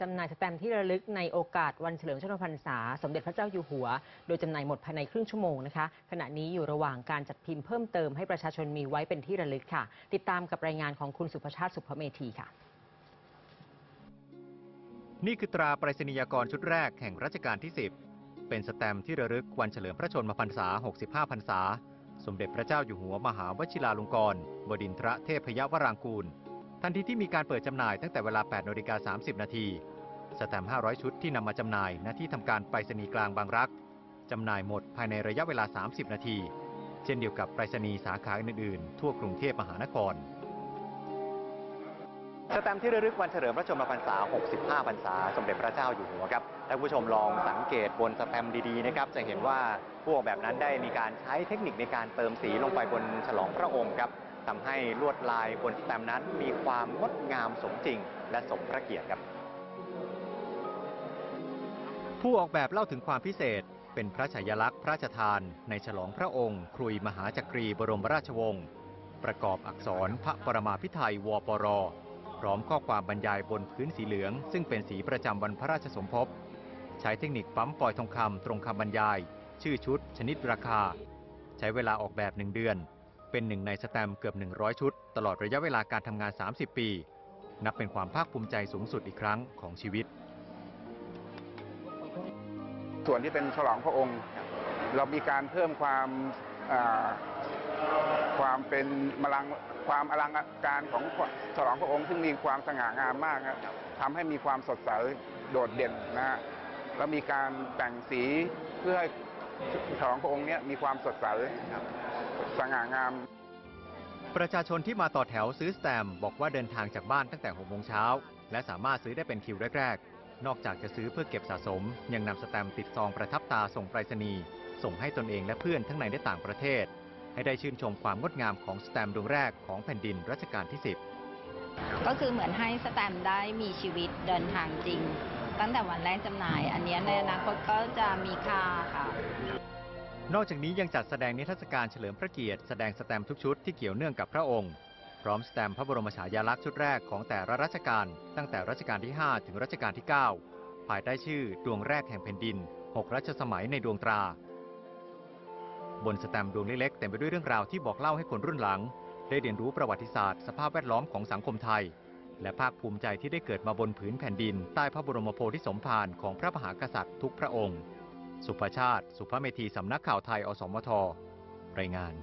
จำหน่ายสแตมป์ที่ระลึกในโอกาสวันเฉลิมชนมพรรษา สมเด็จพระเจ้าอยู่หัว โดยจำหน่ายหมดภายในครึ่งชั่วโมงนะคะ ขณะนี้อยู่ระหว่างการจัดพิมพ์เพิ่มเติมให้ประชาชนมีไว้เป็นที่ระลึกค่ะ ติดตามกับรายงานของคุณสุภชาติสุภเมธีค่ะ นี่คือตราไปรษณียากรชุดแรกแห่งรัชกาลที่ 10 เป็นสแตมป์ที่ระลึกวันเฉลิมพระชนมพรรษา 65 พรรษา สมเด็จพระเจ้าอยู่หัวมหาวชิราลงกรณบดินทรเทพยวรางกูล ทันทีที่มีการเปิดจำหน่ายตั้งแต่เวลา8นาฬิกา30 นาที สแตมป์500 ชุดที่นำมาจำหน่ายณที่ทำการไปรษณีย์กลางบางรักจำหน่ายหมดภายในระยะเวลา 30 นาที เช่นเดียวกับไปรษณีย์สาขาอื่นๆ ทั่วกรุงเทพมหานคร สแตมป์ที่ระลึกวันเฉลิมพระชนมพรรษา 65 พรรษา สมเด็จพระเจ้าอยู่หัวครับท่านผู้ชมลองสังเกตบนสแตมป์ดีๆนะครับ จะเห็นว่าผู้ออกแบบนั้นได้มีการใช้เทคนิคในการเติมสีลงไปบนฉลองพระองค์ครับ ทำให้ลวดลายบนสแตมนั้น มีความงดงามสมจริง และสมพระเกียรติครับผู้ออกแบบเล่าถึงความพิเศษ เป็นพระฉายาลักษณ์พระราชทาน ในฉลองพระองค์ ครุยมหาจักรีบรมราชวงศ์ประกอบอักษรพระปรมาภิไธยวปร พร้อมข้อความบรรยายบนพื้นสีเหลือง ซึ่งเป็นสีประจำวันพระราชสมภพ ใช้เทคนิคปั๊มปล่อยทองคำตรงคำบรรยาย ชื่อชุด ชนิดราคา ใช้เวลาออกแบบหนึ่งเดือน เป็นหนึ่งในสแตมเกือบ 100 ชุด ตลอดระยะเวลาการทำงาน 30 ปี นับเป็นความภาคภูมิใจสูงสุดอีกครั้งของชีวิต ส่วนที่เป็นฉลองพระองค์ เรามีการเพิ่มความความเป็นมลังความอลังการของฉลองพระองค์ซึ่งมีความสง่างามมากครับทำให้มีความสดใสโดดเด่นนะฮะแล้วมีการแต่งสีเพื่อให้ ฉลองพระองค์เนี้ยมีความสดใสสง่างาม ประชาชนที่มาต่อแถวซื้อสแตมป์บอกว่าเดินทางจากบ้านตั้งแต่6โมงเช้า และสามารถซื้อได้เป็นคิวแรกๆ นอกจากจะซื้อเพื่อเก็บสะสม ยังนำสแตมป์ติดซองประทับตาส่งไปรษณีย์ส่งให้ตนเองและเพื่อนทั้งในและต่างประเทศ ให้ได้ชื่นชมความงดงามของสแตมป์ดวงแรกของแผ่นดินรัชกาลที่ 10 ก็คือเหมือนให้สแตมป์ได้มีชีวิตเดินทางจริง ตั้งแต่วันแรกจำหน่าย อันนี้ในอนาคตก็จะมีค่าค่ะ นอกจากนี้ยังจัดแสดงนิทรรศการเฉลิมพระเกียรติแสดงสแตมป์ทุกชุดที่เกี่ยวเนื่องกับพระองค์ พร้อมสแตมป์พระบรมฉายาลักษณ์ชุดแรกของแต่ละรัชกาลตั้งแต่รัชกาลที่ 5 ถึงรัชกาลที่ 9 ภายใต้ชื่อดวงแรกแห่งแผ่นดิน 6 รัชสมัยในดวงตรา บนสแตมป์ดวงเล็กๆเต็มไปด้วยเรื่องราวที่บอกเล่าให้คนรุ่นหลัง ได้เรียนรู้ประวัติศาสตร์สภาพแวดล้อมของสังคมไทย และภาคภูมิใจที่ได้เกิดมาบนผืนแผ่นดิน ใต้พระบรมโพธิสมภารของพระมหากษัตริย์ทุกพระองค์ สุภชาติ สุภเมธีสำนักข่าวไทย อสมท รายงาน